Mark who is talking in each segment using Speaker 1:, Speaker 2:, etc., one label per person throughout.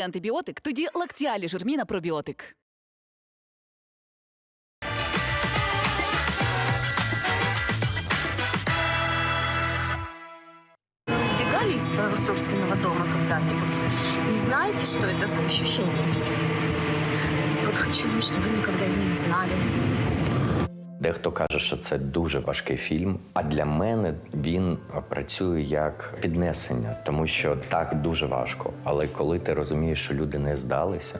Speaker 1: Коли антибіотик, тоді лактіалі жирміна пробіотик.
Speaker 2: Убегали из своего собственного дома когда-нибудь? Не знаете, что это за ощущение? Вот хочу, чтобы вы никогда его не знали.
Speaker 3: Дехто каже, що це дуже важкий фільм. А для мене він працює як піднесення, тому що так дуже важко. Але коли ти розумієш, що люди не здалися,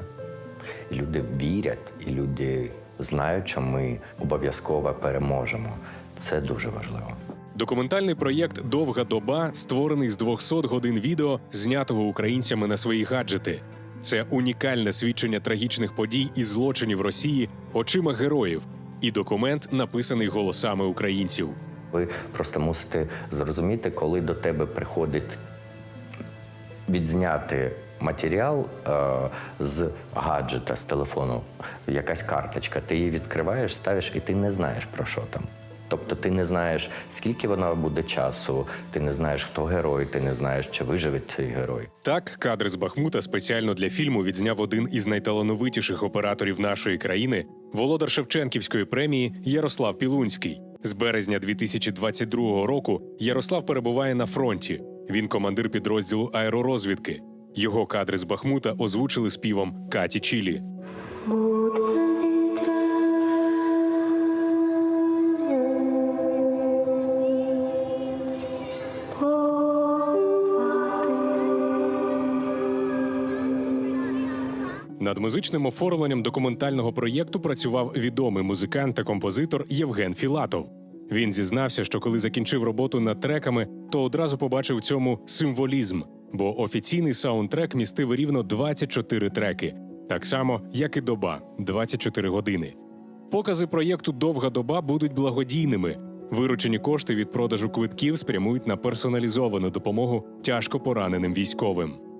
Speaker 3: і люди вірять, і люди знають, що ми обов'язково переможемо, це дуже важливо.
Speaker 4: Документальний проєкт Довга доба створений з 200 годин відео, знятого українцями на свої гаджети. Це унікальне свідчення трагічних подій і злочинів Росії очима героїв, і документ написаний голосами українців.
Speaker 3: Ви просто мусите зрозуміти, коли до тебе приходить відзняти матеріал е, з гаджета, з телефону, якась карточка. Ти її відкриваєш, ставиш, і ти не знаєш про що там. Тобто ти не знаєш, скільки вона буде часу, ти не знаєш, хто герой, ти не знаєш, чи виживе цей герой.
Speaker 4: Так, кадри з Бахмута спеціально для фільму відзняв один із найталановитіших операторів нашої країни, володар Шевченківської премії Ярослав Пілунський. З березня 2022 року Ярослав перебуває на фронті. Він командир підрозділу аеророзвідки. Його кадри з Бахмута озвучили співом Каті Чілі. Над музичним оформленням документального проєкту працював відомий музикант та композитор Євген Філатов. Він зізнався, що коли закінчив роботу над треками, то одразу побачив в цьому символізм, бо офіційний саундтрек містив рівно 24 треки, так само, як і доба 24 години. Покази проєкту Довга доба будуть благодійними. Виручені кошти від продажу квитків спрямують на персоналізовану допомогу тяжко пораненим військовим.